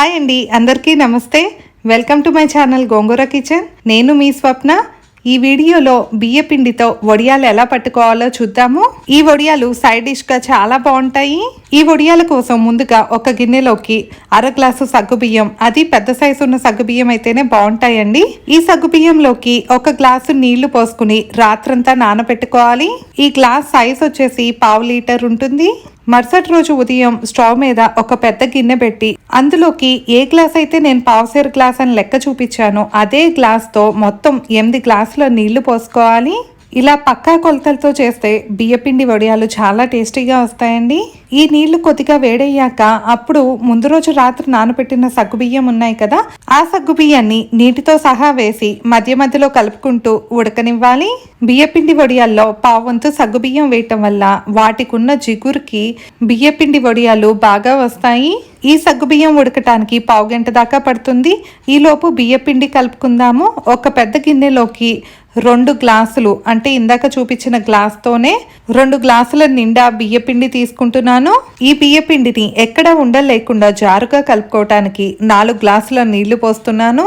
Hi అండి అందరికీ నమస్తే. Welcome to my channel Gongura kitchen. నేను మీ స్వప్న. ఈ వీడియోలో బియ్య పిండితో వడియాలు ఎలా పట్టుకోవాలో చూద్దాము. ఈ వడియాలు సైడ్ డిష్గా చాలా బాగుంటాయి. ఈ వడియాల కోసం ముందుగా ఒక గిన్నెలోకి అర గ్లాసు సగ్గుబియ్యం అది పెద్ద సైజు ఉన్న సగ్గుబియ్యం అయితేనే బాగుంటాయండి. ఈ సగ్గుబియ్యంలోకి ఒక గ్లాసు నీళ్ళు పోసుకుని రాత్రంతా నానబెట్టుకోవాలి. ఈ గ్లాస్ సైజ్ వచ్చేసి పావు లీటర్ ఉంటుంది. మరుసటి రోజు ఉదయం స్టవ్ మీద ఒక పెద్ద గిన్నె పెట్టి అందులోకి ఏ గ్లాస్ అయితే నేను పావుసేరు గ్లాస్ అని లెక్క చూపించానో అదే గ్లాస్తో మొత్తం ఎనిమిది గ్లాసుల నీళ్ళు పోసుకోవాలి. ఇలా పక్కా కొలతలతో చేస్తే బియ్యపిండి వడియాలు చాలా టేస్టీగా వస్తాయండి. ఈ నీళ్ళు కొద్దిగా వేడయ్యాక అప్పుడు ముందు రోజు రాత్రి నానబెట్టిన సగ్గుబియ్యం ఉన్నాయి కదా ఆ సగ్గుబియ్యాన్ని నీటితో సహా వేసి మధ్య మధ్యలో కలుపుకుంటూ ఉడకనివ్వాలి. బియ్యపిండి వడియాల్లో పావంతు సగ్గుబియ్యం వేయటం వల్ల వాటికున్న జిగురుకి బియ్యపిండి వడియాలు బాగా వస్తాయి. ఈ సగ్గుబియ్యం ఉడకటానికి పావు గంట దాకా పడుతుంది. ఈలోపు బియ్యపిండి కలుపుకుందాము. ఒక పెద్ద గిన్నెలోకి రెండు గ్లాసులు. అంటే ఇందాక చూపించిన గ్లాస్తోనే రెండు గ్లాసుల నిండా బియ్యపిండి తీసుకుంటున్నాను. ఈ బియ్యపిండిని ఎక్కడ ఉండలేకుండా జారుగా కలుపుకోవటానికి నాలుగు గ్లాసుల నీళ్ళు పోస్తున్నాను.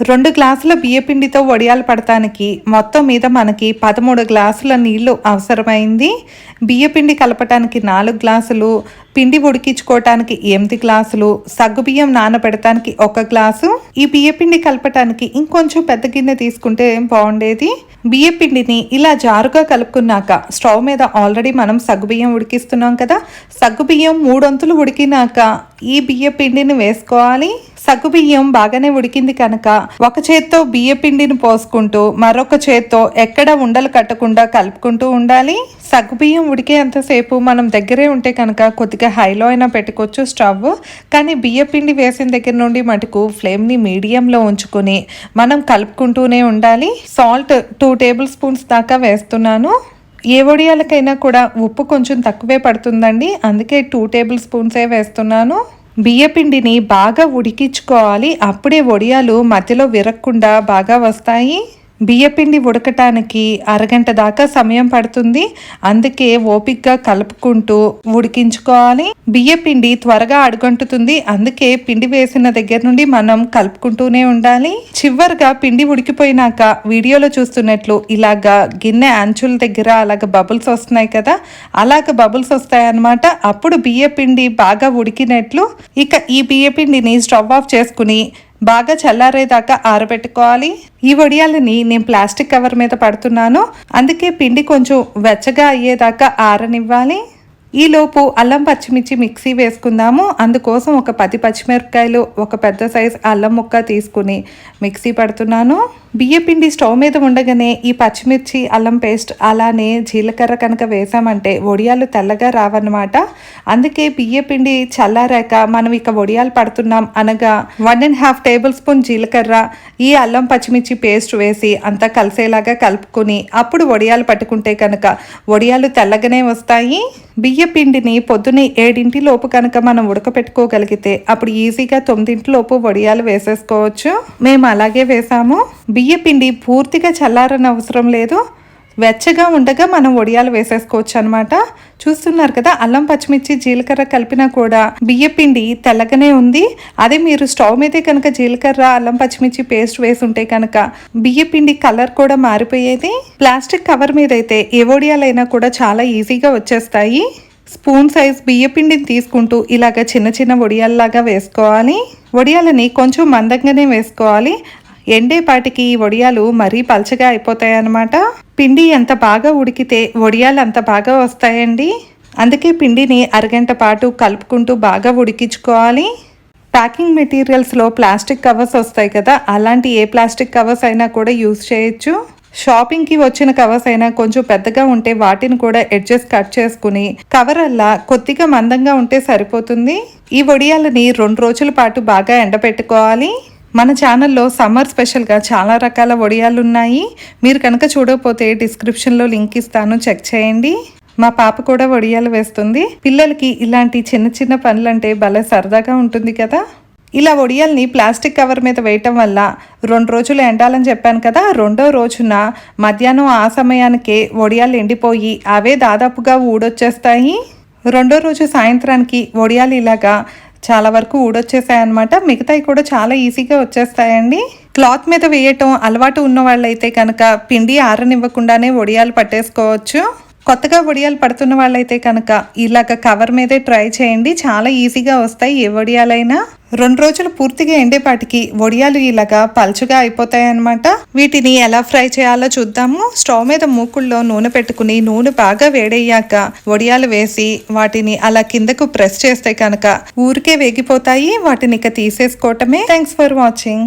రెండు గ్లాసుల బియ్యపిండితో వడియాలు పడటానికి మొత్తం మీద మనకి పదమూడు గ్లాసుల నీళ్ళు అవసరమైంది. బియ్యపిండి కలపటానికి నాలుగు గ్లాసులు పిండి ఉడికించుకోవటానికి ఎనిమిది గ్లాసులు సగ్గుబియ్యం నానబెడటానికి ఒక గ్లాసు. ఈ బియ్యపిండి కలపటానికి ఇంకొంచెం పెద్ద గిన్నె తీసుకుంటే బాగుండేది. బియ్యపిండిని ఇలా జారుగా కలుపుకున్నాక స్టవ్ మీద ఆల్రెడీ మనం సగ్గుబియ్యం ఉడికిస్తున్నాం కదా. సగ్గుబియ్యం మూడొంతులు ఉడికినాక ఈ బియ్యపిండిని వేసుకోవాలి. సగ్గుబియ్యం బాగానే ఉడికింది కనుక ఒక చేత్తో బియ్య పిండిని పోసుకుంటూ మరొక చేత్తో ఎక్కడ ఉండలు కట్టకుండా కలుపుకుంటూ ఉండాలి. సగ్గుబియ్యం ఉడికేంతసేపు మనం దగ్గరే ఉంటే కనుక కొద్దిగా హైలో అయినా పెట్టుకోవచ్చు స్టవ్. కానీ బియ్య పిండి వేసిన దగ్గర నుండి మటుకు ఫ్లేమ్ని మీడియంలో ఉంచుకొని మనం కలుపుకుంటూనే ఉండాలి. సాల్ట్ టూ టేబుల్ స్పూన్స్ దాకా వేస్తున్నాను. ఏ వడియాలకైనా కూడా ఉప్పు కొంచెం తక్కువే పడుతుందండి. అందుకే టూ టేబుల్ స్పూన్సే వేస్తున్నాను. బియ్యపిండిని బాగా ఉడికించుకోవాలి. అప్పుడే వడియాలు మధ్యలో విరక్కుండా బాగా వస్తాయి. బియ్యపిండి ఉడకటానికి అరగంట దాకా సమయం పడుతుంది. అందుకే ఓపిక్గా కలుపుకుంటూ ఉడికించుకోవాలి. బియ్యపిండి త్వరగా అడుగంటుతుంది. అందుకే పిండి వేసిన దగ్గర నుండి మనం కలుపుకుంటూనే ఉండాలి. చివరిగా పిండి ఉడికిపోయినాక వీడియోలో చూస్తున్నట్లు ఇలాగా గిన్నె అంచుల దగ్గర అలాగ బబుల్స్ వస్తున్నాయి కదా అలాగ బబుల్స్ వస్తాయన్నమాట. అప్పుడు బియ్యపిండి బాగా ఉడికినట్లు ఇక ఈ బియ్యపిండిని స్టవ్ ఆఫ్ చేసుకుని బాగా చల్లారేదాకా ఆరబెట్టుకోవాలి. ఈ వడియాలని నేను ప్లాస్టిక్ కవర్ మీద పడుతున్నాను. అందుకే పిండి కొంచెం వెచ్చగా అయ్యేదాకా ఆరనివ్వాలి. ఈలోపు అల్లం పచ్చిమిర్చి మిక్సీ వేసుకుందాము. అందుకోసం ఒక పది పచ్చిమిరపకాయలు ఒక పెద్ద సైజ్ అల్లం ముక్క తీసుకుని మిక్సీ పడుతున్నాను. బియ్యపిండి స్టవ్ మీద ఉండగానే ఈ పచ్చిమిర్చి అల్లం పేస్ట్ అలానే జీలకర్ర కనుక వేసామంటే వడియాలు తెల్లగా రావన్నమాట. అందుకే బియ్యపిండి చల్లారాక మనం ఇక వడియాలు పడుతున్నాం అనగా one and half tablespoon జీలకర్ర ఈ అల్లం పచ్చిమిర్చి పేస్ట్ వేసి అంతా కలిసేలాగా కలుపుకొని అప్పుడు వడియాలు పట్టుకుంటే కనుక వడియాలు తెల్లగానే వస్తాయి. బియ్యపిండిని పొద్దునే పొద్దున్నే ఏడింటి లోపు కనుక మనం ఉడకపెట్టుకోగలిగితే అప్పుడు ఈజీగా తొమ్మిదింటి లోపు వడియాలు వేసేసుకోవచ్చు. మేము అలాగే వేసాము. బియ్య పిండి పూర్తిగా చల్లారని అవసరం లేదు. వెచ్చగా ఉండగా మనం వడియాలు వేసేసుకోవచ్చు అనమాట చూస్తున్నారు కదా అల్లం పచ్చిమిర్చి జీలకర్ర కలిపినా కూడా బియ్యపిండి తెల్లగానే ఉంది. అదే మీరు స్టవ్ మీదే కనుక జీలకర్ర అల్లం పచ్చిమిర్చి పేస్ట్ వేసి ఉంటే కనుక బియ్యపిండి కలర్ కూడా మారిపోయేది. ప్లాస్టిక్ కవర్ మీద అయితే ఏ వడియాలైనా కూడా చాలా ఈజీగా వచ్చేస్తాయి. స్పూన్ సైజ్ బియ్యపిండిని తీసుకుంటూ ఇలాగ చిన్న చిన్న వడియాల్లాగా వేసుకోవాలి. వడియాలని కొంచెం మందంగానే వేసుకోవాలి. ఎండేపాటికి ఈ వడియాలు మరీ పలచగా అయిపోతాయి అన్నమాట పిండి ఎంత బాగా ఉడికితే వడియాలు అంత బాగా వస్తాయండి. అందుకే పిండిని అరగంట పాటు కలుపుకుంటూ బాగా ఉడికించుకోవాలి. ప్యాకింగ్ మెటీరియల్స్లో ప్లాస్టిక్ కవర్స్ వస్తాయి కదా అలాంటి ఏ ప్లాస్టిక్ కవర్స్ అయినా కూడా యూస్ చేయొచ్చు. షాపింగ్కి వచ్చిన కవర్స్ అయినా కొంచెం పెద్దగా ఉంటే వాటిని కూడా ఎడ్జెస్ కట్ చేసుకుని కవర్ అల్లా కొద్దిగా మందంగా ఉంటే సరిపోతుంది. ఈ వడియాలని రెండు రోజుల పాటు బాగా ఎండబెట్టుకోవాలి. మన ఛానల్లో సమ్మర్ స్పెషల్గా చాలా రకాల వడియాలు ఉన్నాయి మీరు కనుక చూడకపోతే డిస్క్రిప్షన్లో లింక్ ఇస్తాను చెక్ చేయండి. మా పాప కూడా వడియాలు వేస్తుంది. పిల్లలకి ఇలాంటి చిన్న చిన్న పనులంటే భలే సరదాగా ఉంటుంది కదా. ఇలా వడియాల్ని ప్లాస్టిక్ కవర్ మీద వేయటం వల్ల రెండు రోజులు ఎండాలని చెప్పాను కదా రెండో రోజున మధ్యాహ్నం ఆ సమయానికే వడియాలు ఎండిపోయి అవే దాదాపుగా ఊడొచ్చేస్తాయి. రెండో రోజు సాయంత్రానికి వడియాలు ఇలాగా చాలా వరకు ఊడొచ్చేసాయి అనమాట మిగతాయి కూడా చాలా ఈజీగా వచ్చేస్తాయండి. క్లాత్ మీద వేయటం అలవాటు ఉన్న వాళ్ళైతే కనుక పిండి ఆరనివ్వకుండానే వడియాలు పట్టేసుకోవచ్చు. కొత్తగా వడియాలు పడుతున్న వాళ్ళైతే కనుక ఇలాగ కవర్ మీదే ట్రై చేయండి. చాలా ఈజీగా వస్తాయి ఏ వడియాలైనా రెండు రోజులు పూర్తిగా ఎండేపాటికి వడియాలు ఇలాగా పలుచుగా అయిపోతాయి అన్నమాట వీటిని ఎలా ఫ్రై చేయాలో చూద్దాము. స్టవ్ మీద మూకుల్లో నూనె పెట్టుకుని నూనె బాగా వేడయ్యాక వడియాలు వేసి వాటిని అలా కిందకు ప్రెస్ చేస్తే కనుక ఊరికే వేగిపోతాయి. వాటిని ఇక తీసేసుకోవటమే. Thanks for watching